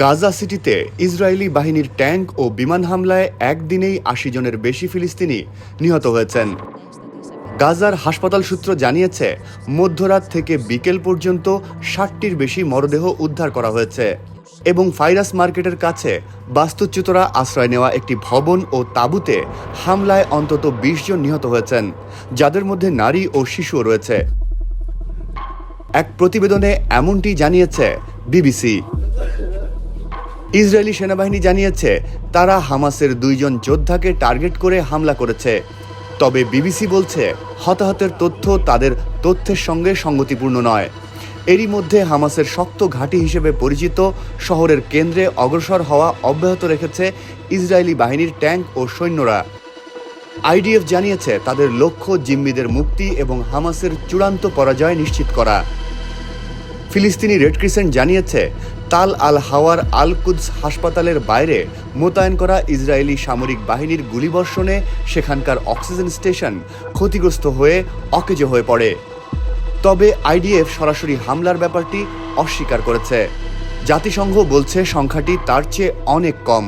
গাজা সিটিতে ইসরায়েলি বাহিনীর ট্যাঙ্ক ও বিমান হামলায় একদিনেই আশি জনের বেশি ফিলিস্তিনি নিহত হয়েছেন। গাজার হাসপাতাল সূত্র জানিয়েছে, মধ্যরাত থেকে বিকেল পর্যন্ত ষাটটির বেশি মরদেহ উদ্ধার করা হয়েছে এবং ফাইরাস মার্কেটের কাছে বাস্তুচ্যুতরা আশ্রয় নেওয়া একটি ভবন ও তাঁবুতে হামলায় অন্তত বিশ জন নিহত হয়েছেন, যাদের মধ্যে নারী ও শিশুও রয়েছে। এক প্রতিবেদনে এমনটি জানিয়েছে বিবিসি। ইসরায়েলি সেনাবাহিনী জানিয়েছে, তারা হামাসের দুইজন যোদ্ধাকে টার্গেট করে হামলা করেছে। তবে বিবিসি বলছে, হতাহতের তথ্য তাদের তথ্যের সঙ্গে সঙ্গতিপূর্ণ নয়। এরই মধ্যে হামাসের শক্ত ঘাঁটি হিসেবে পরিচিত শহরের কেন্দ্রে অগ্রসর হওয়া অব্যাহত রেখেছে ইসরায়েলি বাহিনীর ট্যাঙ্ক ও সৈন্যরা। আইডিএফ জানিয়েছে, তাদের লক্ষ্য জিম্মিদের মুক্তি এবং হামাসের চূড়ান্ত পরাজয় নিশ্চিত করা। ফিলিস্তিনি রেড ক্রিসেন্ট জানিয়েছে তাল আল হাওয়ার আল কুদস হাসপাতালের বাইরে মোতায়েন করা ইসরায়েলি সামরিক বাহিনীর গুলিবর্ষণে সেখানকার অক্সিজেন স্টেশন ক্ষতিগ্রস্ত হয়ে অকেজ হয়ে পড়ে। তবে আইডিএফ সরাসরি হামলার ব্যাপারটি অস্বীকার করেছে। জাতিসংঘ বলছে সংখ্যাটি তার চেয়ে অনেক কম।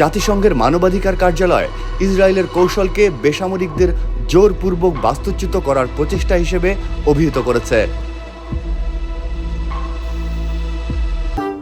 জাতিসংঘের মানবাধিকার কার্যালয় ইসরায়েলের কৌশলকে বেসামরিকদের জোরপূর্বক বাস্তুচ্যুত করার প্রচেষ্টা হিসেবে অভিহিত করেছে।